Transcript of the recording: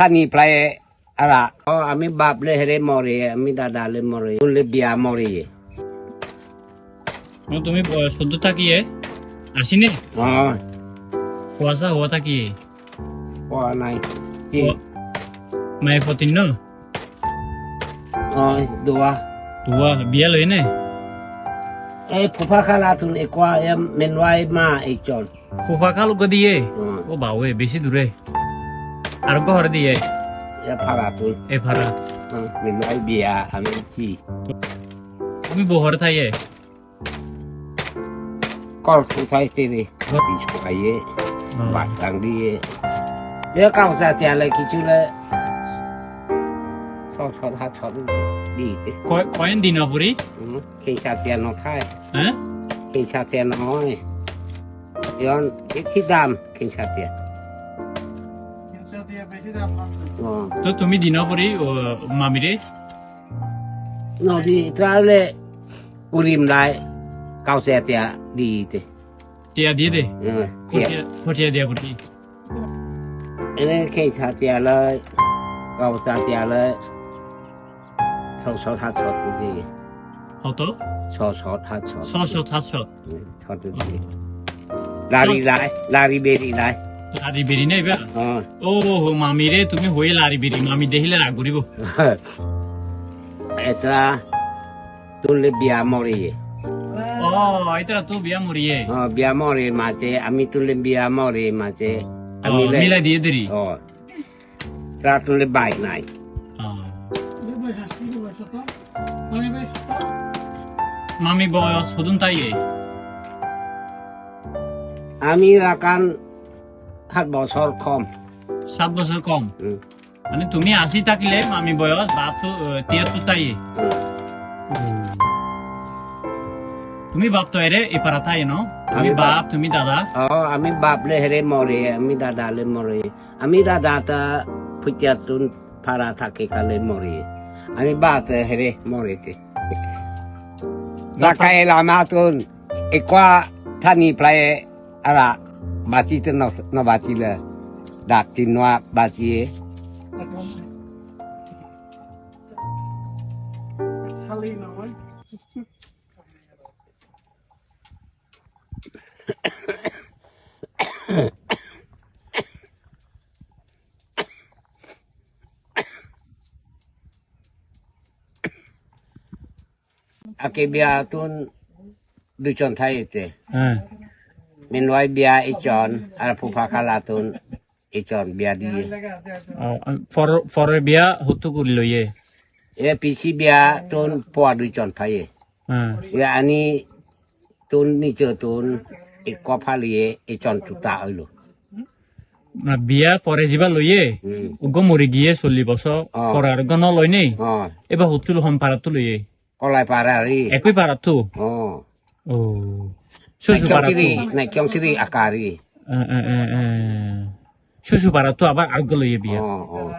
থানিপ্রায় আরা ও আমি বাপলে হেরে মরে আমি দাদালে মরে বললে বিয়া মরে ও তুমি সদ্য থাকিয়ে আসিনে ও কুয়াশা হওয়া থাকিয়ে ও নাই কি মায়ে ফতিন ন ও দোয়া তুয়া বিয়া লই নে এই ফুফা খালা তুন একোয়া এম মেনওয়াই মা এই চল ফুফা খাল গো দিয়ে হুম। ও বাউে বেশি দূরে আর ঘর দিয়ে এ ফালা তুন এ ভাড়া মেনওয়াই বিয়া আমি কি তুমি বহর থাইয়ে কল ফুফাই তেরে বিস্কুটাইয়ে বাটাং দিয়ে এ কাউসা তিয়ালে কিছু লে ছ ছ হা ছ দিতে কয়েন দিন পরি খেই সাতিয়া নখায় হ্যাঁ খেই সাতিয়া নহয় yon কি দাম খেই সাতিয়া ও তো তুমি দিন পরি মামিরে নদী তাহলে উরিম লাই কাউসা তিয়া দিতে টিয়া দিয়ে দে হুম খটিয়া দিয়া পরি এনে খেই সাতিয়া লয় কাউসা তিয়া লয় ছ ছ হা ছ দিয়ে হত ছ ছ হা ছ ছশো সাতশো ছ দিয়ে লারি লাই লারি বেরি লাই লারি বেরি নাই বা ও হো মামিরে তুমি হয়ে লারি বেরি মামি দেখিলে রাগ করিব এটা তুললে বিয়া মরে ও এটা তো বিয়া মরিয়ে হ্যাঁ বিয়া মরে মাঝে আমি তুললে বিয়া মরে মাঝে আমি মিলাই দিয়ে দেরি ও তা তুললে বাইক নাই মামি বয়স হদুন তাই আমি রাখান সাত বছর কম। সাত বছর কম? মানে তুমি আশি থাকলে মামি বয়স বাপ তিয়াত্তর তাই তুমি বাপ তো এরে এপারা তাই ন? তুমি আমি বাপ। বাপ তুমি দাদা? আমি বাপলে হেরে মরে আমি দাদালে মরে আমি দাদা তা ফুটিয়াতুন ফারা থাকে কালে মরে আমি বাত হেরে মরেতে রাখাই লামাতুন একোয়া থানি প্রায় আরা baci te no no baci le dati noa baci e Halina bia Akibia tun chọn thayete. thế মিনওয়াই বিয়া ইচন আর ফুফা খালা তুন ইচন বিয়া দিয়ে ফরে বিয়া হতো করি লইয়ে এ পিসি বিয়া তুন পোৱা দুজন ফাইয়ে এ আনি তুন নিজ তুন এক ফালিয়ে ইচন তুতা হইল বিয়া পরে যাবা লইয়ে উগ মরি গিয়ে চল্লি বছর। পরে আর ন লই নেই এবার হতুল হম পারাতো লইয়ে কলাই পারারি একই পারাতো susu naik kiri, naik kiri, kiri akari. Eh eh eh eh. Susu baratu apa agul ya biar. Oh, oh.